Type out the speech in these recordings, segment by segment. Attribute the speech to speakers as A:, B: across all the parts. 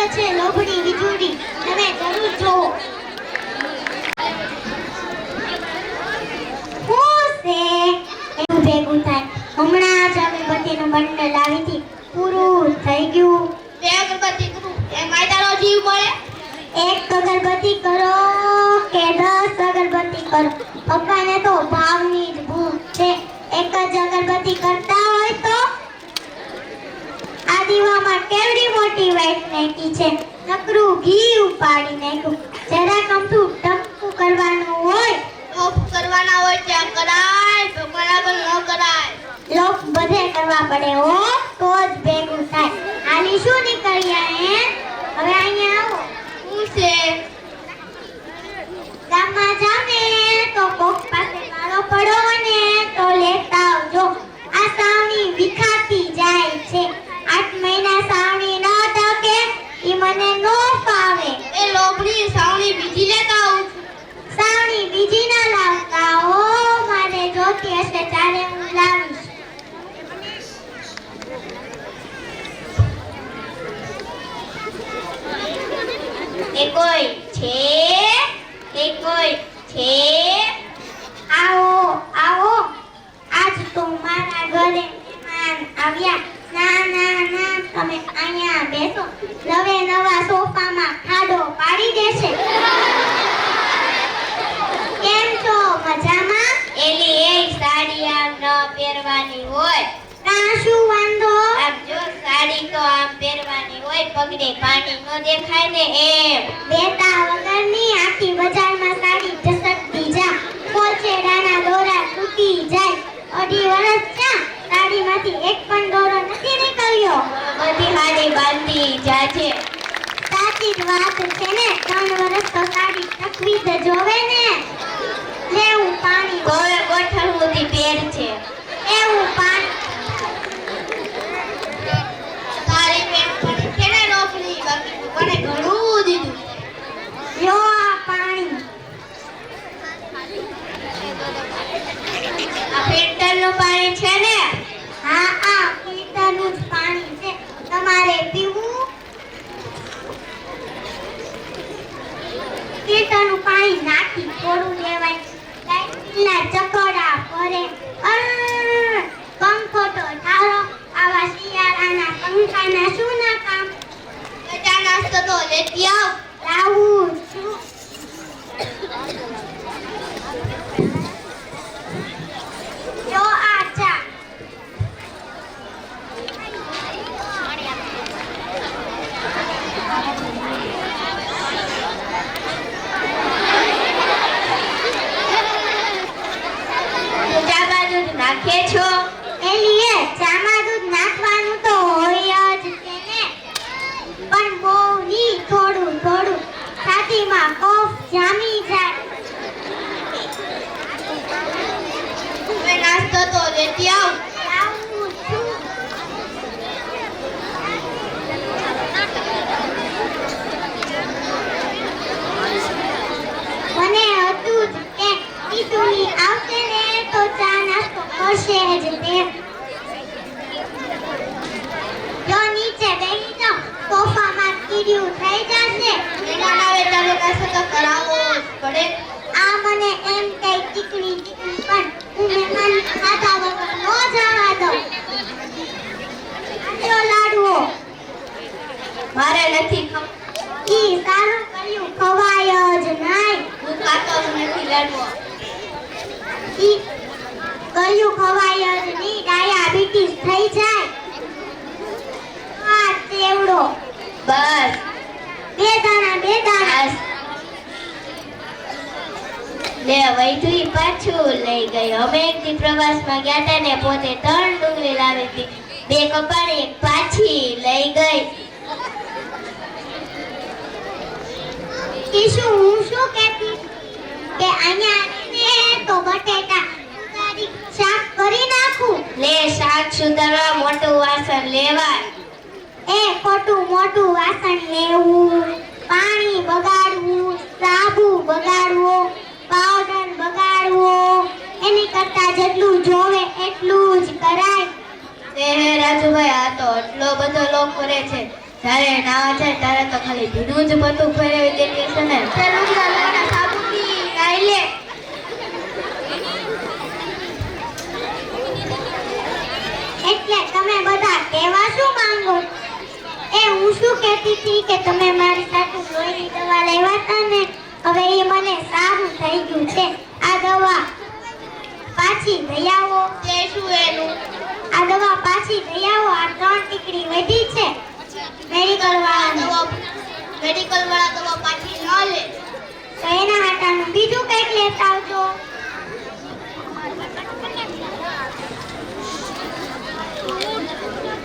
A: તો છે લોભડી વિજુડી તમે જરૂર જોવો એવું ભેગું થાય. હમણાં જ અગરબત્તીનું બંડલ લાવી હતી. પૂરું થઈ ગયું.
B: બે અગરબત્તી કરું. એ તારો જીવ મળે.
A: એક અગરબત્તી કરો કે દસ અગરબત્તી કરો. પપ્પાને તો ભાવની જ ભૂખ છે. એક જ અગરબત્તી કરતા હોય તો આ દીવામાં કેવડી મોટી વાઈટ નાખી છે. નકરું ઘી ઉપાડી નાખ્યું. જરા કમથું ટપકું કરવાનું હોય.
B: ઓફ કરવાના હોય ત્યાં કરાય ભગવાન ન કરાય.
A: લોક બધે કરવા પડે હો તો જ ભેગું થાય. આલી શું નીકળ્યા હે? હવે અહીંયા આવો.
B: શું છે?
A: ગામમાં જાવ ને તો કોક પાસે માળો પડ્યો ને તો લેતા આવજો આ સાવણી વિખાતી જાય છે આઠ મહિના સાવણી ન ટકે ઈ મને નો ફાવે
B: એ લોબડી સાવણી બીજી લેતા આવું છું
A: સાવણી બીજી ના લાવતા હો મારે જોતી હશે ત્યારે હું લાવીશ
B: એ કોઈ છે એ કોઈ છે
A: આવો આવો આજ તો મારા ઘરે મહેમાન આવ્યા ના ના ના તમે અહીંયા બેસો નવે નવા સોફામાં ખાડો પાડી દેશે કેમ છો? મજામાં?
B: એલી એ સાડી આમ ન પહેરવાની હોય.
A: તા શું વાંધો?
B: આમ જો સાડી તો આમ પહેરવાની હોય પગને પાણી ન દેખાય ને એમ
A: બેટા વગરની આખી બજારમાં સાડી જસકતી જા કોચેડાના દોરા તૂટી જાય અઢી વર્ષ થયા સાડીમાંથી એક પણ દોરો નથી નીકળ્યો
B: બધી હાડી બાંધી જાજે
A: સાચી જ વાત છે ને ત્રણ વર્ષ તો સાડી ટકવી જોવે ને. લેવું પાણી.
B: ગોળે ગોઠણ સુધી પેર છે.
A: એવું પાણી
B: તારી પેટ પર છે ને નોકરી બાકી તો કોને ઘણું દીધું
A: લ્યો આ પાણી
B: આ ફિલ્ટરનું પાણી છે ને
A: હા આ ફિલ્ટરનું જ પાણી છે તમારે પીવું ફિલ્ટરનું પાણી નાખી થોડું લેવાય લાઈટના ચકોડા ફરે અર, પંખો તો ઠારો આવા શિયાળાના પંખાના શું ના કામ
B: ચા નાસ્તો તો લેતી આવ
A: લાવું છું
B: બાજુ જ નાખે છો?
A: એલીએ, ચામાં દૂધ નાખવાનું તો હોય જ પણ બહુ ની થોડું થોડું. છાતીમાં કફ જામી જાય
B: હવે નાસ્તો તો લેતી આવ.
A: મને હતું કે ઈદુની આવશે ને તો ચા નાસ્તો કરશે જ તે. જો નીચે બેસી જાઓ સોફામાં કીડ્યું થઈ જશે.
B: મહેમાન આવે ત્યારે કશું તો કરાવવું પડે
A: આ મને એમ કઈ ટીકડી ટીકડી પણ હું મહેમાન ખાધા વગર નો જવા દઉં આટલો લાડવો
B: મારે નથી ખબર.
A: ઈ સારું કર્યું ખવાય જ નહીં.
B: હું ખાતો જ નથી લાડવો.
A: ઈ કર્યું ખવાય જ નહીં ડાયાબિટીસ થઈ જાય. આ તેવડો.
B: બસ.
A: બે દાણા બે દાણા.
B: લે વૈધુઈ પાછું લઈ ગઈ. અમે એક દી પ્રવાસમાં ગયા હતા ને પોતે ત્રણ ડુંગળી લાવી હતી. બે કપાળી એક પાછી લઈ ગઈ.
A: કે શું હું શું કહેતી? કે અહીંયા આવીને તો બટેટા શાક કરી નાખું.
B: લે શાક સુધારવા મોટું વાસણ લેવાય.
A: એ ખોટું મોટું વાસણ લેવું પાણી બગાડવું સાબુ બગાડવો પાવડર બગાડવો એની કરતા જેટલું જોવે એટલું જ કરાય.
B: તે રાજુભાઈ આ તો એટલો બધો લોક કરે છે. જ્યારે નાવા જાય ત્યારે તો ખાલી ભીનું જ બધું ફેરવી દેતી છે ને.
A: સાબુથી નાઈ લે. એટલે તમે બધા કહેવા શું માંગો? એ હું શું કહેતી હતી કે તમે મારી સાથે લોહીની દવા લેવા હતા ને? હવે એ મને સારું થઈ ગયું છે. આ દવા પાછી લઈ આવો.
B: તે શું એનું?
A: આ દવા પાછી લઈ આવો. આ ત્રણ ટીકડી વધી છે. મેડિકલ વાળાની
B: મેડિકલ વાળા દવા પાછી ન લે.
A: તો એના હાટાનું બીજું કંઈક લેતા આવજો.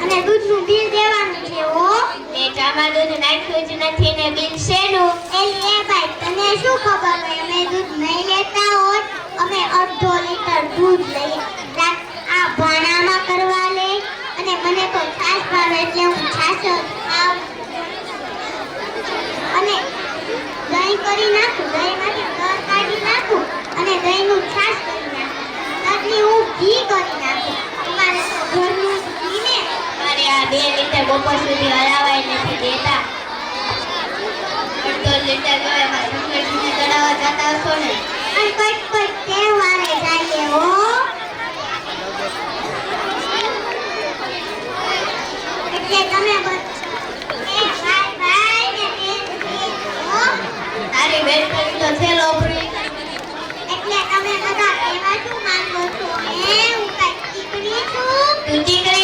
A: અને દૂધનું બિલ દેવાનું છે
B: ઓ બેટામાં દૂધ નાખ્યું જ નથી ને બિલ શેનું?
A: એલી એ ભાઈ તને શું ખબર હોય? અમે દૂધ નહીં લેતા હોત અમે અડધો લીટર દૂધ લઈએ આ ભાણામાં કરવા લે. અને મને તો છાશ ભાવે એટલે હું છાશ કરી નાખું દહીંમાંથી તર કાઢી નાખું અને દહીંનું છાશ કરી નાખું. તરથી હું ઘી કરી નાખું. અમારે તો ઘરનું ઘી ને.
B: મારે આ બે લીટર બપોર સુધી હલાવાય નથી દેતા. અડધો લીટર જો એમાં સુધી ચડાવવા જતા હશો ને.
A: અને કઈ કઈ તહેવારે જઈએ હો. એટલે તમે બધા
B: 你第一个